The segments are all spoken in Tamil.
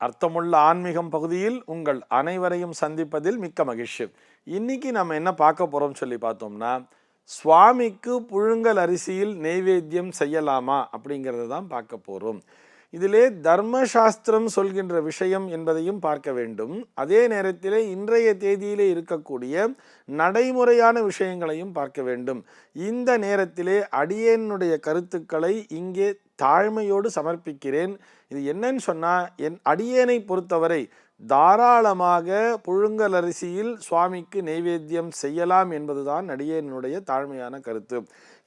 அர்த்தமுள்ள ஆன்மீகம் பகுதியில் உங்கள் அனைவரையும் சந்திப்பதில் மிக்க மகிழ்ச்சி. இன்னைக்கு நம்ம என்ன பார்க்க போகிறோம் சொல்லி பார்த்தோம்னா சுவாமிக்கு புழுங்கல் அரிசியில் நெய்வேத்தியம் செய்யலாமா அப்படிங்கிறத தான் பார்க்க போகிறோம் இதிலே தர்மசாஸ்திரம் சொல்கின்ற விஷயம் என்பதையும் பார்க்க வேண்டும். அதே நேரத்திலே இன்றைய தேதியிலே இருக்கக்கூடிய நடைமுறையான விஷயங்களையும் பார்க்க வேண்டும். இந்த நேரத்திலே அடியேனுடைய கருத்துக்களை இங்கே தாழ்மையோடு சமர்ப்பிக்கிறேன். இது என்னன்னு சொன்னால் என் அடியேனை பொறுத்தவரை தாராளமாக புழுங்கல் அரிசியில் சுவாமிக்கு நெய்வேத்தியம் செய்யலாம் என்பதுதான் அடியேனுடைய தாழ்மையான கருத்து.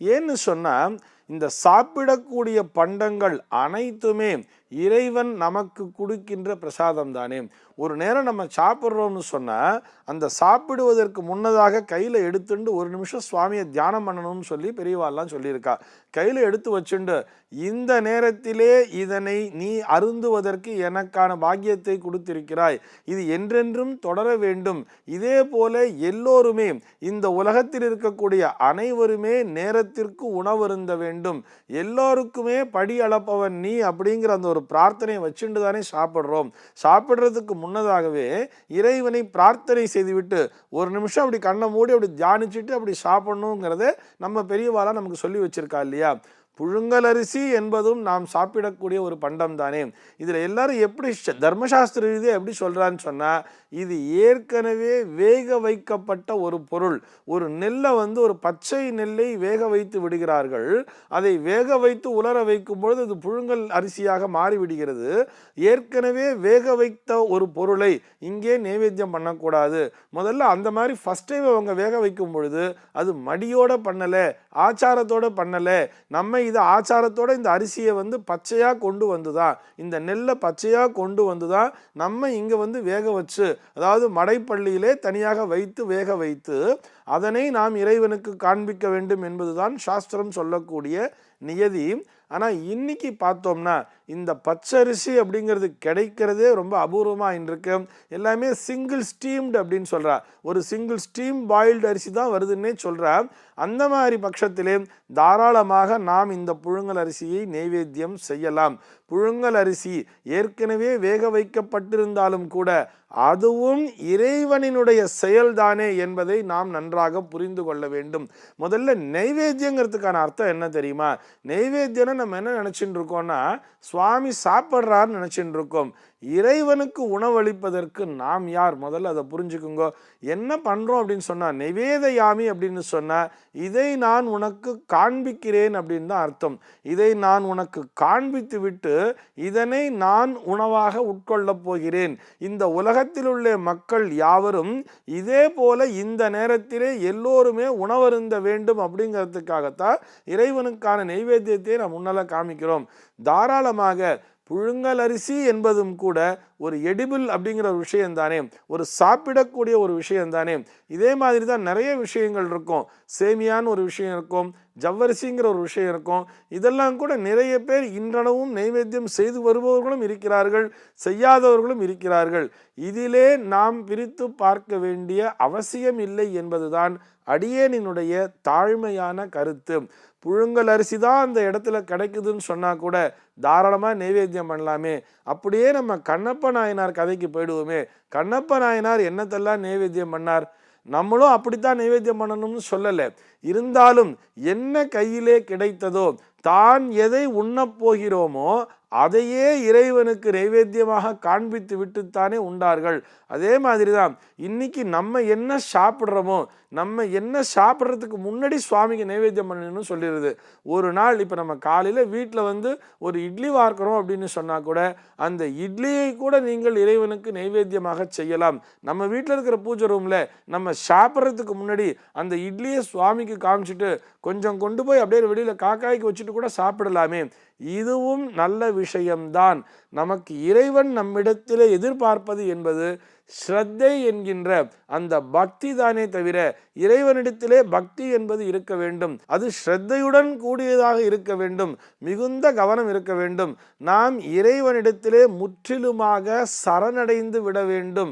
ஏன்னு சொன்னால் இந்த சாப்பிடக்கூடிய பண்டங்கள் அனைத்துமே இறைவன் நமக்கு கொடுக்கின்ற பிரசாதம் தானே ஒரு நேரம் நம்ம சாப்பிட்றோம்னு சொன்னால் அந்த சாப்பிடுவதற்கு முன்னதாக கையில் எடுத்துண்டு ஒரு நிமிஷம் சுவாமியை தியானம் பண்ணணும்னு சொல்லி பெரியவாள்லாம் சொல்லியிருக்கா. கையில் எடுத்து வச்சுண்டு இந்த நேரத்திலே இதனை நீ அருந்துவதற்கு எனக்கான பாக்கியத்தை கொடுத்திருக்கிறாய். இது என்றென்றும் தொடர வேண்டும். இதே போல எல்லோருமே இந்த உலகத்தில் இருக்கக்கூடிய அனைவருமே நேரத்திற்கு உணவருந்த வேண்டும். வேண்டும். எல்லோருக்குமே படி அளப்பவன் நீ அப்படிங்கிற அந்த ஒரு பிரார்த்தனையை வச்சுட்டு தானே சாப்பிட்றோம். சாப்பிட்றதுக்கு முன்னதாகவே இறைவனை பிரார்த்தனை செய்துவிட்டு ஒரு நிமிஷம் அப்படி கண்ணை மூடி அப்படி தியானிச்சுட்டு அப்படி சாப்பிடணுங்கிறத நம்ம பெரியவாளாக நமக்கு சொல்லி வச்சிருக்கா இல்லையா? புழுங்கலரிசி என்பதும் நாம் சாப்பிடக்கூடிய ஒரு பண்டம் தானே. இதில் எல்லாரும் எப்படி தர்மசாஸ்திர ரீதியாக எப்படி சொல்கிறான்னு சொன்னால் இது ஏற்கனவே வேக வைக்கப்பட்ட ஒரு பொருள். ஒரு நெல்லை வந்து ஒரு பச்சை நெல்லை வேக வைத்து விடுகிறார்கள். அதை வேக வைத்து உலர வைக்கும் பொழுது அது புழுங்கல் அரிசியாக மாறிவிடுகிறது. ஏற்கனவே வேக வைத்த ஒரு பொருளை இங்கே நைவேத்தியம் பண்ணக்கூடாது. முதல்ல அந்த மாதிரி ஃபஸ்ட் டைம் அவங்க வேக வைக்கும் பொழுது அது மடியோட பண்ணலை ஆச்சாரத்தோட பண்ணலை. நம்ம இது ஆச்சாரத்தோட இந்த அரிசியை வந்து பச்சையாக கொண்டு வந்து தான் இந்த நெல்லை பச்சையாக கொண்டு வந்து தான் நம்ம இங்கே வந்து வேக வச்சு அதாவது மடைப்பள்ளியிலே தனியாக வைத்து வேக வைத்து அதனை நாம் இறைவனுக்கு காண்பிக்க வேண்டும் என்பதுதான் சாஸ்திரம் சொல்லக்கூடிய நியதி. ஆனால் இன்னைக்கு பார்த்தோம்னா இந்த பச்சரிசி அப்படிங்கிறது கிடைக்கிறதே ரொம்ப அபூர்வமாக இருக்கு எல்லாமே சிங்கிள் ஸ்டீம்டு அப்படின்னு சொல்கிறா ஒரு சிங்கிள் ஸ்டீம் பாயில்டு அரிசி தான் வருதுன்னே சொல்கிறா அந்த மாதிரி பட்சத்திலே தாராளமாக நாம் இந்த புழுங்கல் அரிசியை நெய்வேத்தியம் செய்யலாம். புழுங்கல் அரிசி ஏற்கனவே வேக வைக்கப்பட்டிருந்தாலும் கூட அதுவும் இறைவனினுடைய செயல்தானே என்பதை நாம் நன்றாக புரிந்து கொள்ள வேண்டும். முதல்ல நெய்வேத்தியங்கிறதுக்கான அர்த்தம் என்ன தெரியுமா? நெய்வேத்தியம்னு நம்ம என்ன நினச்சிட்டு இருக்கோம்னா சுவாமி சாப்பிட்றாருன்னு நினச்சின்னு இருக்கோம் இறைவனுக்கு உணவளிப்பதற்கு நாம் யார்? முதல்ல அதை புரிஞ்சுக்குங்க. என்ன பண்ணுறோம் அப்படின்னு சொன்னால் நிவேதயாமி அப்படின்னு சொன்னால் இதை நான் உனக்கு காண்பிக்கிறேன் அப்படின்னு தான் அர்த்தம். இதை நான் உனக்கு காண்பித்து விட்டு இதனை நான் உணவாக உட்கொள்ளப் போகிறேன். இந்த உலகத்தில் உள்ள மக்கள் யாவரும் இதே போல இந்த நேரத்திலே எல்லோருமே உணவருந்த வேண்டும் அப்படிங்கிறதுக்காகத்தான் இறைவனுக்கான நெய்வேத்தியத்தை நாம் முன்னால் காமிக்கிறோம். தாராளமாக புழுங்கல் அரிசி என்பதும் கூட ஒரு எடிபிள் அப்படிங்கிற ஒரு விஷயம் தானே ஒரு சாப்பிடக்கூடிய ஒரு விஷயந்தானே இதே மாதிரி தான் நிறைய விஷயங்கள் இருக்கும். சேமியான்னு ஒரு விஷயம் இருக்கும். ஜவ்வரிசிங்கிற ஒரு விஷயம் இருக்கும். இதெல்லாம் கூட நிறைய பேர் இன்றளவும் நைவேத்தியம் செய்து வருபவர்களும் இருக்கிறார்கள் செய்யாதவர்களும் இருக்கிறார்கள். இதிலே நாம் பிரித்து பார்க்க வேண்டிய அவசியம் இல்லை என்பதுதான் அடியேனினுடைய தாழ்மையான கருத்து. புழுங்கல் அரிசி தான் அந்த இடத்துல கிடைக்குதுன்னு சொன்னால் கூட தாராளமாக நைவேத்தியம் பண்ணலாமே. அப்படியே நம்ம கண்ணப்ப நாயனார் கதைக்கு போயிடுவோமே. கண்ணப்ப நாயனார் என்னத்தெல்லாம் நைவேத்தியம் பண்ணார்? நம்மளும் அப்படித்தான் நைவேத்தியம் பண்ணணும்னு சொல்லலை. இருந்தாலும் என்ன கையிலே கிடைத்ததோ தான் எதை உண்ணப் போகிறோமோ அதையே இறைவனுக்கு நைவேத்தியமாக காண்பித்து விட்டுத்தானே உண்டார்கள். அதே மாதிரி தான் இன்னைக்கு நம்ம என்ன சாப்பிட்றோமோ நம்ம என்ன சாப்பிட்றதுக்கு முன்னாடி சுவாமிக்கு நைவேத்தியம் பண்ணணும்னு சொல்லிடுது. ஒரு நாள் இப்போ நம்ம காலையில் வீட்டில் வந்து ஒரு இட்லி வார்க்கிறோம் அப்படின்னு சொன்னால் கூட அந்த இட்லியை கூட நீங்கள் இறைவனுக்கு நைவேத்தியமாக செய்யலாம். நம்ம வீட்டில் இருக்கிற பூஜை ரூமில் நம்ம சாப்பிட்றதுக்கு முன்னாடி அந்த இட்லியை சுவாமிக்கு காமிச்சிட்டு கொஞ்சம் கொண்டு போய் அப்படியே வெளியில் காக்காய்க்கு வச்சுட்டு கூட சாப்பிடலாமே. இதுவும் நல்ல விஷயம்தான். நமக்கு இறைவன் நம்மிடத்தில் எதிர்பார்ப்பது என்பது ஸ்ரத்தை என்கின்ற அந்த பக்தி தானே தவிர இறைவனிடத்திலே பக்தி என்பது இருக்க வேண்டும். அது ஸ்ரத்தையுடன் கூடியதாக இருக்க வேண்டும். மிகுந்த கவனம் இருக்க வேண்டும். நாம் இறைவனிடத்திலே முற்றிலுமாக சரணடைந்து விட வேண்டும்.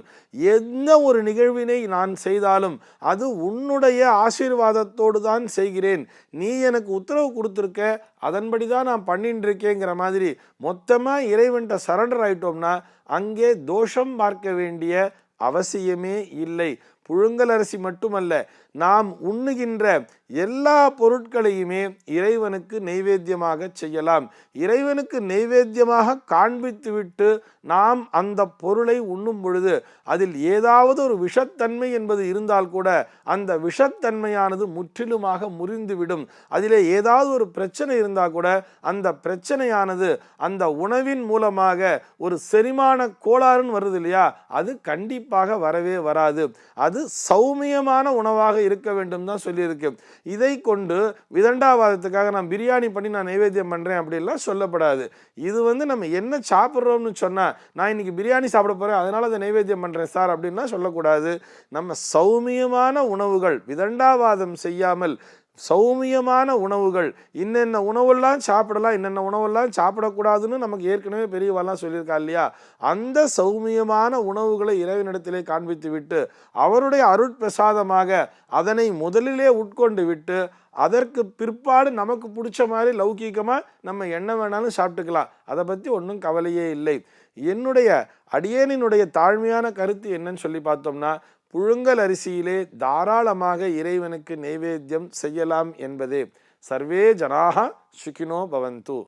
எந்த ஒரு நிகழ்வினை நான் செய்தாலும் அது உன்னுடைய ஆசீர்வாதத்தோடு தான் செய்கிறேன். நீ எனக்கு உத்தரவு கொடுத்துருக்க அதன்படி தான் நான் பண்ணிட்டு இருக்கேங்கிற மாதிரி மொத்தமாக இறைவன்கிட்ட இறைவன்கிட்ட சரண்டர் ஆயிட்டோம்னா அங்கே தோஷம் பார்க்க வேண்டிய அவசியமே இல்லை. புழுங்கல் அரிசி மட்டுமல்ல நாம் உண்ணுகின்ற எல்லா பொருட்களையுமே இறைவனுக்கு நெய்வேத்தியமாக செய்யலாம். இறைவனுக்கு நெய்வேத்தியமாக காண்பித்துவிட்டு நாம் அந்த பொருளை உண்ணும் பொழுது அதில் ஏதாவது ஒரு விஷத்தன்மை என்பது இருந்தால் கூட அந்த விஷத்தன்மையானது முற்றிலுமாக முறிந்துவிடும். அதிலே ஏதாவது ஒரு பிரச்சனை இருந்தால் கூட அந்த பிரச்சனையானது அந்த உணவின் மூலமாக ஒரு செரிமான கோளாறுன்னு வருது இல்லையா? அது கண்டிப்பாக வரவே வராது. அது சௌமியமான உணவாக இருக்க வேண்டும் தான் சொல்லியிருக்கு. இதை கொண்டு விதண்டாவாதத்துக்காக நான் பிரியாணி பண்ணி நான் நைவேத்தியம் பண்ணுறேன் அப்படிலாம் சொல்லப்படாது. இது வந்து நம்ம என்ன சாப்பிட்றோம்னு சொன்னால் நான் இன்றைக்கி பிரியாணி சாப்பிட போகிறேன் அதனால் அதை நைவேத்தியம் பண்ணுறேன் சார் அப்படின்லாம் சொல்லக்கூடாது. நம்ம சௌமியமான உணவுகள் விதண்டாவாதம் செய்யாமல் சௌமியமான உணவுகள். இன்னென்ன உணவெல்லாம் சாப்பிடலாம் இன்னென்ன உணவெல்லாம் சாப்பிடக்கூடாதுன்னு நமக்கு ஏற்கனவே பெரியவெல்லாம் சொல்லியிருக்கா இல்லையா? அந்த சௌமியமான உணவுகளை இறைவனிடத்திலே காண்பித்து விட்டு அவருடைய அருட்பிரசாதமாக அதனை முதலிலே உட்கொண்டு விட்டு அதற்கு பிற்பாடு நமக்கு பிடிச்ச மாதிரி லௌகீகமாக நம்ம என்ன வேணாலும் சாப்பிட்டுக்கலாம். அதை பற்றி ஒன்றும் கவலையே இல்லை. என்னுடைய அடியேனினுடைய தாழ்மையான கருத்து என்னன்னு சொல்லி பார்த்தோம்னா புழுங்கல் அரிசியிலே தாராளமாக இறைவனுக்கு நைவேத்தியம் செய்யலாம் என்பதே. சர்வே ஜனாக சுகினோ பவந்து.